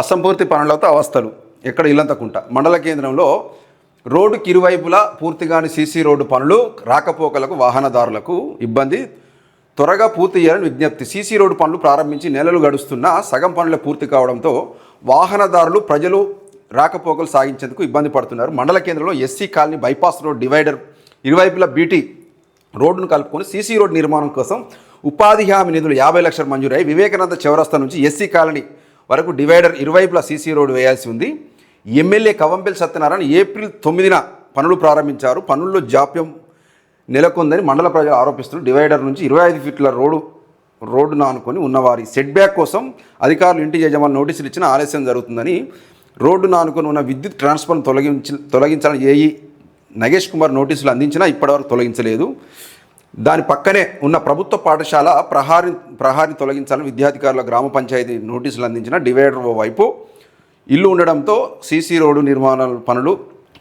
అసంపూర్తి పనులతో అవస్థలు. ఎక్కడ ఇల్లంతకుంట. మండల కేంద్రంలో రోడ్డుకి ఇరువైపులా పూర్తిగాని సీసీ రోడ్డు పనులు రాకపోకలకు వాహనదారులకు ఇబ్బంది. త్వరగా పూర్తి చేయాలని విజ్ఞప్తి. సీసీ రోడ్డు పనులు ప్రారంభించి నెలలు గడుస్తున్నా సగం పనులు పూర్తి కావడంతో వాహనదారులు ప్రజలు రాకపోకలు సాగించేందుకు ఇబ్బంది పడుతున్నారు. మండల కేంద్రంలో SC colony bypass road divider ఇరువైపులా బీటీ రోడ్డును కలుపుకొని సీసీ రోడ్ నిర్మాణం కోసం ఉపాధి హామీ నిధులు యాభై లక్షలు మంజూరై వివేకానంద చౌరస్తా నుంచి ఎస్సీ కాలనీ వరకు డివైడర్ ఇరువైపులా సీసీ రోడ్డు వేయాల్సి ఉంది. ఎమ్మెల్యే కవంపల్లి సత్యనారాయణ ఏప్రిల్ తొమ్మిదిన పనులు ప్రారంభించారు. పనుల్లో జాప్యం నెలకొందని మండల ప్రజలు ఆరోపిస్తున్నారు. డివైడర్ నుంచి ఇరవై ఐదు ఫీట్ల రోడ్డు రోడ్డును ఆనుకొని ఉన్నవారి సెట్ బ్యాక్ కోసం అధికారులు ఇంటి యజమాని నోటీసులు ఇచ్చిన ఆలస్యం జరుగుతుందని రోడ్డును ఆనుకొని ఉన్న విద్యుత్ ట్రాన్స్ఫర్ను తొలగించి తొలగించాలని ఏఈ నగేష్ కుమార్ నోటీసులు అందించినా ఇప్పటివరకు తొలగించలేదు. దాని పక్కనే ఉన్న ప్రభుత్వ పాఠశాల ప్రహారి ప్రహారి తొలగించాలని విద్యాధికారుల గ్రామ పంచాయతీ నోటీసులు అందించిన డివైడర్ ఓ వైపు ఇల్లు ఉండడంతో సీసీ రోడ్డు నిర్మాణ పనులు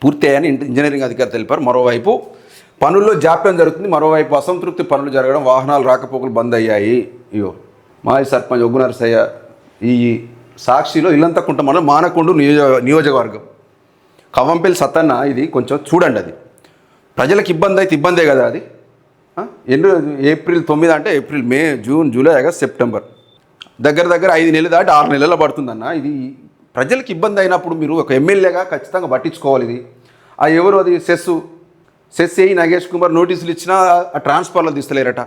పూర్తయ్యాయని ఇంజనీరింగ్ అధికారి తెలిపారు. మరోవైపు పనుల్లో జాప్యం జరుగుతుంది. మరోవైపు అసంతృప్తి పనులు జరగడం వాహనాలు రాకపోకలు బంద్ అయ్యాయి. ఇయో మాజీ సర్పంచ్ ఒగ్గు నరసయ్య ఈ సాక్షిలో ఇల్లంతా కుంటమన్న మానకొండు నియోజక నియోజకవర్గం. కవంపల్లి సత్తన్న ఇది కొంచెం చూడండి అది. ప్రజలకు ఇబ్బంది అయితే ఇబ్బందే కదా అది. ఎన్ని రోజు- ఏప్రిల్ తొమ్మిది అంటే April May June July August September. దగ్గర దగ్గర ఐదు నెలలు దాటి ఆరు నెలల పడుతుందన్న. ఇది ప్రజలకు ఇబ్బంది అయినప్పుడు మీరు ఒక ఎమ్మెల్యేగా ఖచ్చితంగా పట్టించుకోవాలి ఇది. ఆ ఎవరు అది? సెస్ సెస్ ఏ నాగేష్ కుమార్ నోటీసులు ఇచ్చినా ఆ ట్రాన్స్ఫర్లో తీస్తలేరట.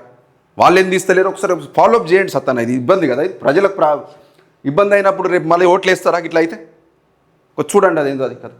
వాళ్ళు ఏం తీస్తలేరు? ఒకసారి ఫాలోఅప్ చేయండి సత్తన్న. ఇది ఇబ్బంది కదా. ఇది ప్రజలకు ప్రా ఇబ్బంది అయినప్పుడు రేపు మళ్ళీ ఓట్లు వేస్తారా ఇట్లా అయితే? ఒక చూడండి అదేందో అది కదా.